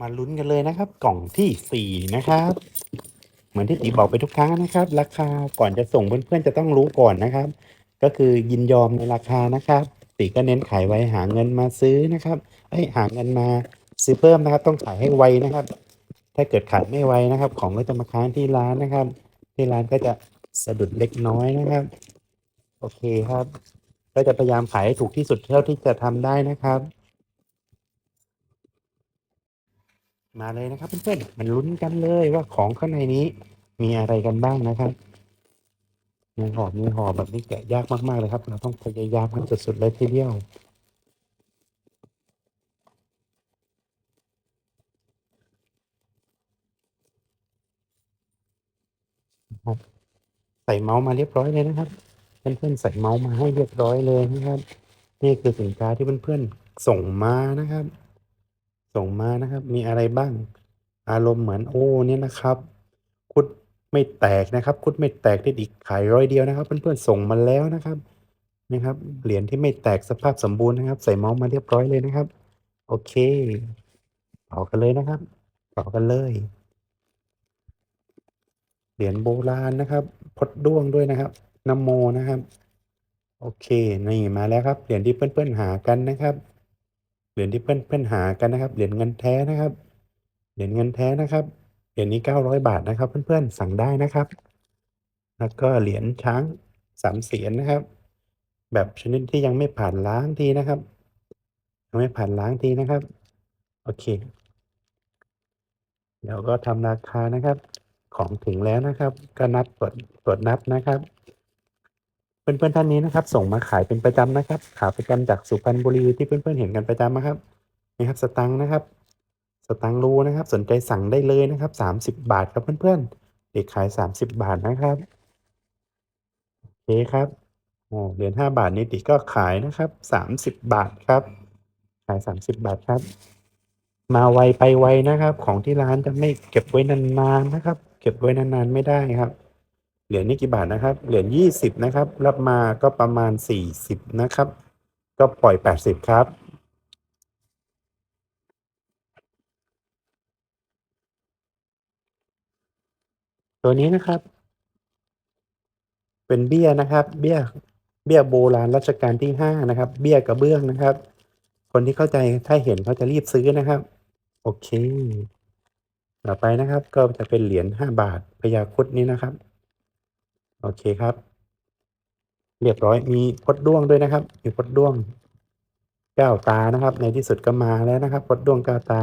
มาลุ้นกันเลยนะครับ กล่องที่สี่นะครับ เหมือนที่ตีบอกไปทุกครั้งนะครับ ราคาก่อนจะส่งเพื่อนๆจะต้องรู้ก่อนนะครับ ก็คือยินยอมในราคานะครับตีก็เน้นขายไว้หาเงินมาซื้อนะครับเอ้ยหาเงินมาซื้อเพิ่มนะครับ ต้องขายให้ไวนะครับ ถ้าเกิดขายไม่ไวนะครับ ของก็จะมาค้างที่ร้านนะครับ ที่ร้านก็จะสะดุดเล็กน้อยนะครับ โอเคครับ ก็จะพยายามขายให้ถูกที่สุดเท่าที่จะทำได้นะครับ มาเลยนะครับเพื่อนๆมันลุ้นกันเลยว่าของข้างในนี้ มีอะไรกันบ้างนะครับมีห่อมีห่อแบบนี้แกะยากมากๆเลยครับ เราต้องพยายามกันสุดๆเลยทีเดียวใส่เมาส์มาเรียบร้อยเลยนะครับ เพื่อนๆใส่เมาส์มาให้เรียบร้อยเลยนะครับ นี่คือสินค้าที่เพื่อนๆส่งมานะครับ ส่งมานะครับ มีอะไรบ้าง อารมณ์เหมือนโอ้เนี่ยนะครับ คุดไม่แตกนะครับคุดไม่แตกได้อีกขายร้อยเดียวนะครับ เพื่อนๆส่งมาแล้วนะครับนะครับเหรียญที่ไม่แตกสภาพสมบูรณ์นะครับ ใส่เมาส์มาเรียบร้อยเลยนะครับ โอเคต่อกันเลยนะครับต่อกันเลยเหรียญโบราณนะครับพดด้วงด้วยนะครับนโมนะครับ โอเค นี่มาแล้วครับ เหรียญที่เพื่อนๆหากันนะครับ เหรียญที่เพื่อนๆหากันนะครับ เหรียญเงินแท้นะครับ เหรียญเงินแท้นะครับ เหรียญนี้เก้าร้อยบาทนะครับ เพื่อนๆสั่งได้นะครับ แล้วก็เหรียญช้างสามเสียนนะครับ แบบชนิดที่ยังไม่ผ่านล้างทีนะครับ ยังไม่ผ่านล้างทีนะครับ โอเค เดี๋ยวก็ทำราคานะครับ ของถึงแล้วนะครับ ก็นับตรวจตรวจนับนะครับ เพื่อนๆท่านนี้นะครับ ส่งมาขายเป็นประจำนะครับ ขาประจำจากสุพรรณบุรีที่เพื่อนๆเห็นกันประจำนะครับนี่ครับสตังค์นะครับ สตังค์รูนะครับ สนใจสั่งได้เลยนะครับสามสิบบาทครับเพื่อนๆเด็กขายสามสิบบาทนะครับโอเคครับโอ้เหรียญห้าบาทนิติก็ขายนะครับสามสิบบาทครับ ขายสามสิบบาทครับ มาไวไปไวนะครับ ของที่ร้านจะไม่เก็บไว้นานๆนะครับ เก็บไว้นานๆไม่ได้ครับ เหรียญนี้กี่บาทนะครับ เหรียญยี่สิบนะครับ รับมาก็ประมาณสี่สิบนะครับ ก็ปล่อยแปดสิบครับ ตัวนี้นะครับ เป็นเบี้ยนะครับ เบี้ย เบี้ยโบราณรัชกาลที่ห้านะครับ เบี้ยกระเบื้องนะครับ คนที่เข้าใจถ้าเห็นเขาจะรีบซื้อนะครับ โอเค ต่อไปนะครับ ก็จะเป็นเหรียญห้าบาทพญาคุดนี้นะครับ โอเคครับ เรียบร้อยมีพดด้วงด้วยนะครับ มีพดด้วง แก้าตานะครับ ในที่สุดก็มาแล้วนะครับ พดด้วงแก้าตา